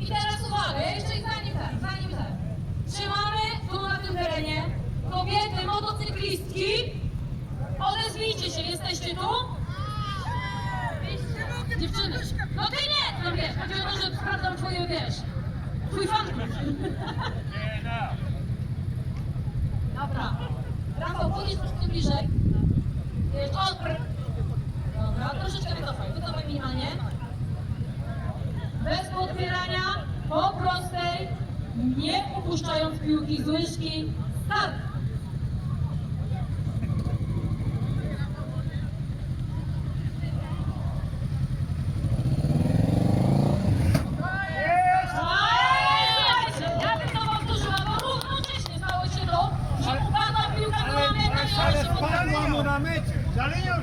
I teraz uwaga, jeszcze zanim tak, zanim tak. Trzymamy tu na tym terenie kobiety, motocyklistki. Odezwijcie się, jesteście tu? Dziewczyny. No ty nie, no wiesz, chodzi o to, że sprawdzam twoje, wiesz, twój fanklub. Dobra. Rafał, podjedź troszkę bliżej. Jeszcze odpr. Dobra, troszeczkę wycofaj, wycofaj minimalnie. Bez podpierania, po prostej, nie upuszczając piłki z łyżki. Start! Słuchajcie, ja bym to powtórzyła, bo równocześnie stało się to, że upadła piłka była jedna i ona Ale się spadła mu podpaliła. Na mecie. Za linią.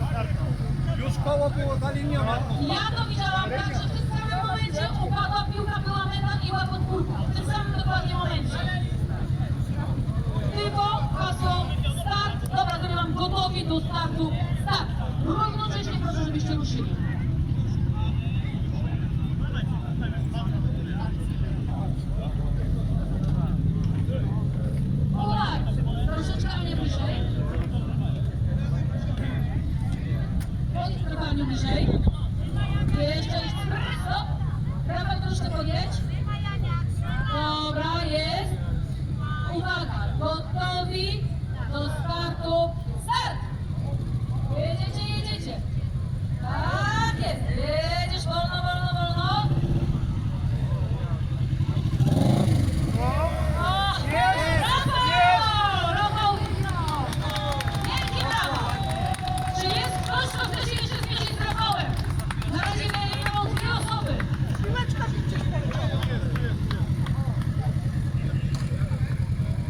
Już koło było zalinione. Ja to widziałam tak, że w tym samym momencie upadła piłka, była meta i była. W tym samym dokładnie momencie. Typo, hasło, start. Dobra, mam gotowi do startu. do jeito.